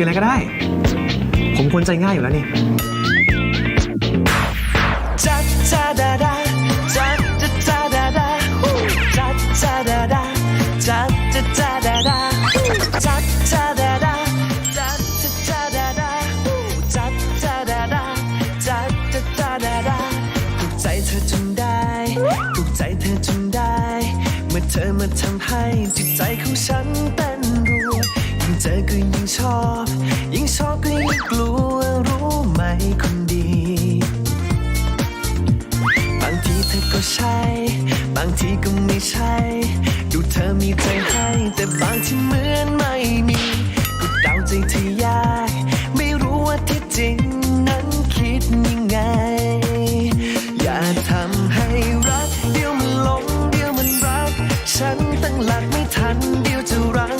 กินอะไรก็ได้ ผมคนใจง่ายอยู่แล้วนี่จัดจาดาดาจัดจัดจาดาดาจัดจาดาดาจัดจัดจาดาดาจัดจาดาดาจัดจัดจาดาดาจัดจาดาดาจัดจัดจาดาดาถูกใจเธอจนได้ถูกใจเธอจนได้ เมื่อเธอมาทำให้จิตใจของฉันเต้นรัวยิ่งเจอก็ยิ่งชอบ กลัวรู้ไหมคนดี บางทีเธอก็ใช่ บางทีก็ไม่ใช่ ดูเธอมีใจให้ แต่บางที่เหมือนไม่มีก็เดาใจที่ยากไม่รู้ว่าที่จริงนั้นคิดยังไง อย่าทำให้รัก เดี๋ยวมันหลงเดี๋ยวมันรัก ฉันตั้งหลักไม่ทันเดี๋ยวจะรั้ง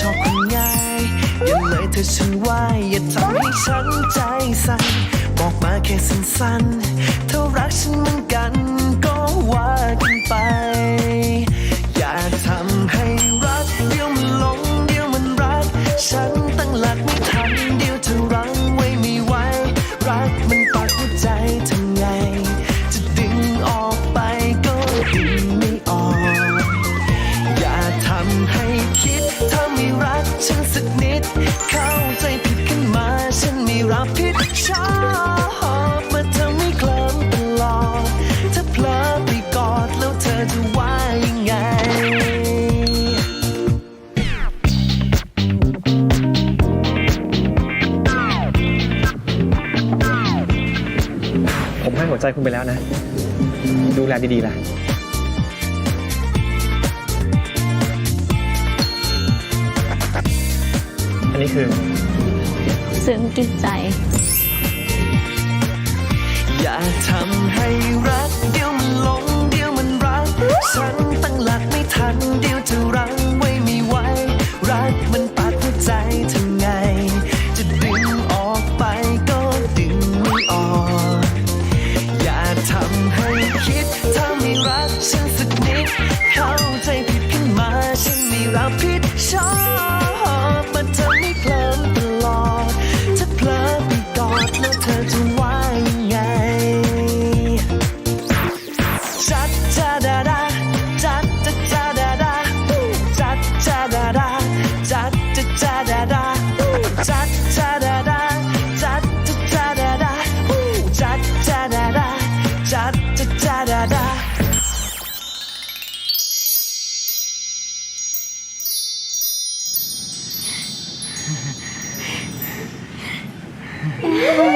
ชอบคนง่ายอย่าเลยเธอฉันไว้อย่าทำให้ฉันใจสั่นบอกมาแค่สั้นๆ รับผิดชอบมาเธอไม่เคลิ้มตลอดถ้าเพลอไปกอดแล้วเธอจะว่ายังไง ผมให้หัวใจคุณไปแล้วนะ ดูแลดีๆล่ะ อันนี้คือ ซึ้งกินใจ อย่าทำให้รักเดี๋ยวมันหลงเดี๋ยวมันรักฉันตั้งหลักไม่ทันเดี๋ยวจะรั้งไว้ไม่ไหวรักมันปาดหัวใจทำไง จะดึงออกไปก็ดึงไม่ออก อย่าทำให้คิดถ้าไม่รักฉัน